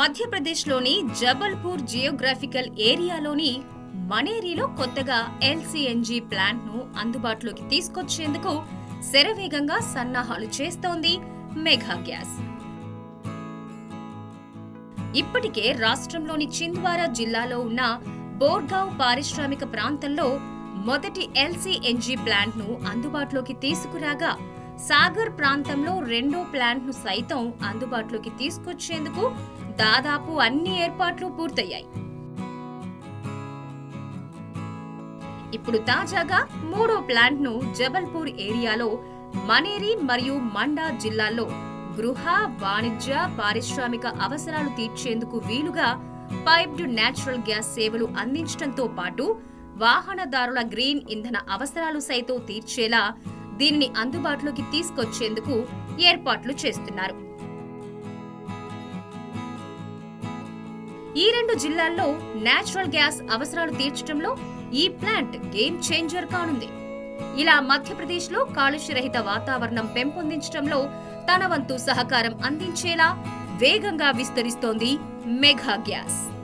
మధ్యప్రదేశ్లోని జబల్పూర్ జియోగ్రాఫికల్ ఏరియాలోని మనేరిలో కొత్తగా ఎల్సిఎన్జి ప్లాంట్ను అందుబాటులోకి తీసుకొచ్చేందుకు శరవేగంగా సన్నాహాలు చేస్తోంది మెగా గ్యాస్. ఇప్పటికే రాష్ట్రంలోని చింద్వారా జిల్లాలో ఉన్న బోర్గావ్ పారిశ్రామిక ప్రాంతంలో మొదటి ఎల్సిఎన్జి ప్లాంట్ను అందుబాటులోకి తీసుకురాగా సాగర్ ప్రాంతంలో రెండో ప్లాంట్ను సైతం అందుబాటులోకి తీసుకొచ్చేందుకు దాదాపు అన్ని ఏర్పాట్లు పూర్తయ్యాయి. ఇప్పుడు తాజాగా మూడో ప్లాంట్ను జబల్పూర్ ఏరియాలో మనేరి మరియు మండా జిల్లాల్లో గృహ వాణిజ్య పారిశ్రామిక అవసరాలు తీర్చేందుకు వీలుగా పైప్డ్ నేచురల్ గ్యాస్ సేవలు అందించడంతో పాటు వాహనదారుల గ్రీన్ ఇంధన అవసరాలు సైతం తీర్చేలా దీనిని అందుబాటులోకి తీసుకొచ్చేందుకు ఏర్పాట్లు చేస్తున్నారు. ఈ రెండు జిల్లాల్లో నేచురల్ గ్యాస్ అవసరాలు తీర్చడంలో ఈ ప్లాంట్ గేమ్ చేంజర్ కానుంది. ఇలా మధ్యప్రదేశ్లో కాలుష్యరహిత వాతావరణం పెంపొందించడంలో తన వంతు సహకారం అందించేలా వేగంగా విస్తరిస్తోంది మెగా గ్యాస్